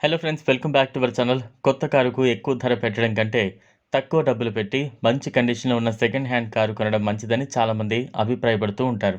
Hello friends welcome back to our channel కొత్త కారుకు ఎక్కువ ధర పెట్టడం కంటే తక్కువ డబ్బులు పెట్టి మంచి కండిషన్లో ఉన్న సెకండ్ హ్యాండ్ కారు కొనడం మంచిదని చాలామంది అభిప్రాయపడుతూ ఉంటారు.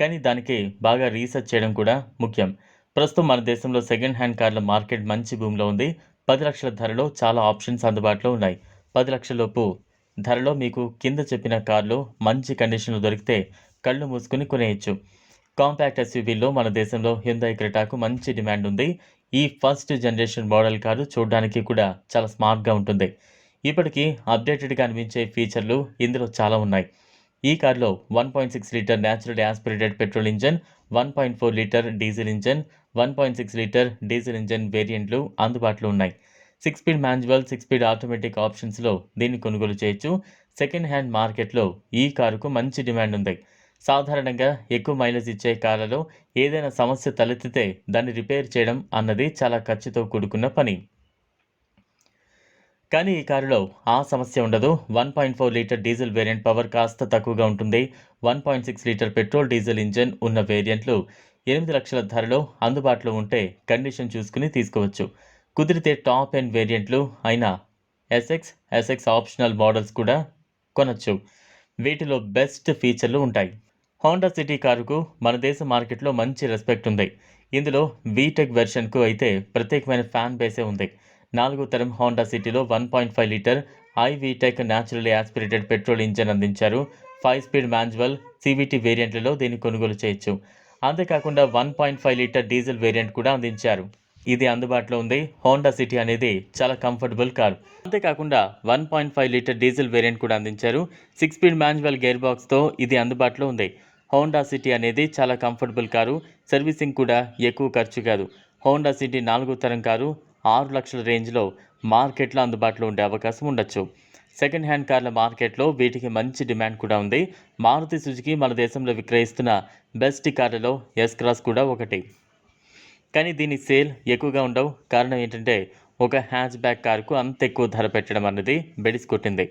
కానీ దానికి బాగా రీసెర్చ్ చేయడం కూడా ముఖ్యం. ప్రస్తుతం మన దేశంలో సెకండ్ హ్యాండ్ కార్ల మార్కెట్ మంచి భూమిలో ఉంది. పది లక్షల ధరలో చాలా ఆప్షన్స్ అందుబాటులో ఉన్నాయి. పది లక్షలలోపు ధరలో మీకు కింద చెప్పిన కార్లు మంచి కండిషన్లో దొరికితే కళ్ళు మూసుకుని కొనేయచ్చు. కాంపాక్ట్ ఎస్యూవీలో మన దేశంలో హ్యుందాయ్ క్రెటాకు మంచి డిమాండ్ ఉంది. ఈ ఫస్ట్ జనరేషన్ మోడల్ కారు చూడడానికి కూడా చాలా స్మార్ట్గా ఉంటుంది. ఇప్పటికీ అప్డేటెడ్గా అనిపించే ఫీచర్లు ఇందులో చాలా ఉన్నాయి. ఈ కారులో one point six litre natural aspirated petrol engine one point four litre diesel engine one point six litre diesel engine వేరియంట్లు అందుబాటులో ఉన్నాయి. Six speed manual six speed automatic ఆప్షన్స్లో దీన్ని కొనుగోలు చేయొచ్చు. సెకండ్ హ్యాండ్ మార్కెట్లో ఈ కారుకు మంచి డిమాండ్ ఉంది. సాధారణంగా ఎక్కువ మైలేజ్ ఇచ్చే కార్లలో ఏదైనా సమస్య తలెత్తితే దాన్ని రిపేర్ చేయడం అన్నది చాలా ఖర్చుతో కూడుకున్న పని. కానీ ఈ కారులో ఆ సమస్య ఉండదు. One point four litre diesel variant power కాస్త తక్కువగా ఉంటుంది. One point six litre petrol diesel engine ఉన్న వేరియంట్లు ఎనిమిది లక్షల ధరలో అందుబాటులో ఉంటే కండిషన్ చూసుకుని తీసుకోవచ్చు. కుదిరితే టాప్ ఎండ్ వేరియంట్లు అయిన ఎస్ఎక్స్ ఎస్ఎక్స్ ఆప్షనల్ మోడల్స్ కూడా కొనచ్చు. వీటిలో బెస్ట్ ఫీచర్లు ఉంటాయి. హోండా సిటీ కారుకు మన దేశ మార్కెట్లో మంచి రెస్పెక్ట్ ఉంది. ఇందులో వీటెక్ వెర్షన్కు అయితే ప్రత్యేకమైన ఫ్యాన్ బేసే ఉంది. నాలుగో తరం హోండా సిటీలో one point five litre i naturally aspirated petrol engine అందించారు. ఫైవ్ స్పీడ్ మాన్యువల్ సివిటీ వేరియంట్లలో దీన్ని కొనుగోలు చేయొచ్చు. అంతేకాకుండా one point five litre diesel variant కూడా అందించారు. ఇది అందుబాటులో ఉంది. హోండా సిటీ అనేది చాలా కంఫర్టబుల్ కారు. అంతేకాకుండా one point five litre diesel variant కూడా అందించారు. సిక్స్ స్పీడ్ మాన్యువల్ గేర్ బాక్స్తో ఇది అందుబాటులో ఉంది. హోండా సిటీ అనేది చాలా కంఫర్టబుల్ కారు సర్వీసింగ్ కూడా ఎక్కువ ఖర్చు కాదు. హోండా సిటీ నాలుగో తరం కారు ఆరు లక్షల రేంజ్లో మార్కెట్లో అందుబాటులో ఉండే అవకాశం ఉండొచ్చు. సెకండ్ హ్యాండ్ కార్ల మార్కెట్లో వీటికి మంచి డిమాండ్ కూడా ఉంది. మారుతి సుజుకి మన దేశంలో విక్రయిస్తున్న బెస్ట్ కార్లలో ఎస్ క్రాస్ కూడా ఒకటి. కానీ దీని సేల్ ఎక్కువగా ఉండవు. కారణం ఏంటంటే ఒక హ్యాచ్ బ్యాక్ కారుకు అంత ఎక్కువ ధర పెట్టడం అన్నది బెడిసి కొట్టింది.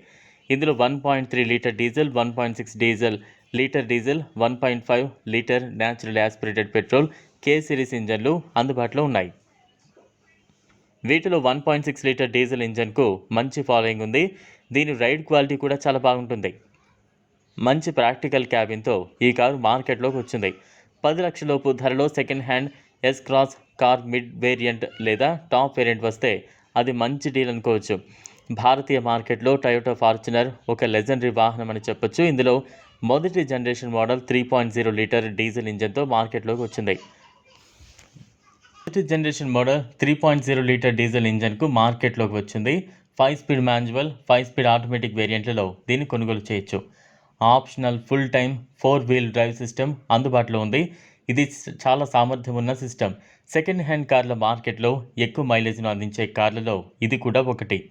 ఇందులో one point three litre diesel one point six diesel litre diesel one point five litre natural aspirated petrol K series ఇంజన్లు అందుబాటులో ఉన్నాయి. వీటిలో one point six litre diesel ఇంజన్కు మంచి ఫాలోయింగ్ ఉంది. దీని రైడ్ క్వాలిటీ కూడా చాలా బాగుంటుంది. మంచి ప్రాక్టికల్ క్యాబిన్తో ఈ కారు మార్కెట్లోకి వచ్చింది. పది లక్షలలోపు ధరలో second hand S cross car mid variant లేదా టాప్ వేరియంట్ వస్తే అది మంచి డీల్ అనుకోవచ్చు. భారతీయ మార్కెట్లో టయోటో ఫార్చునర్ ఒక లెజెండరీ వాహనం అని చెప్పొచ్చు. ఇందులో మొదటి generation model three point zero litre diesel ఇంజన్తో మార్కెట్లోకి వచ్చింది. మొదటి generation model three point zero litre diesel ఇంజన్కు మార్కెట్లోకి వచ్చింది. Five speed manual five speed automatic వేరియంట్లలో దీన్ని కొనుగోలు చేయొచ్చు. Optional full time four wheel drive system అందుబాటులో ఉంది. ఇది చాలా సామర్థ్యం ఉన్న సిస్టమ్. సెకండ్ హ్యాండ్ కార్ల మార్కెట్లో ఎక్కువ మైలేజ్ను అందించే కార్లలో ఇది కూడా ఒకటి.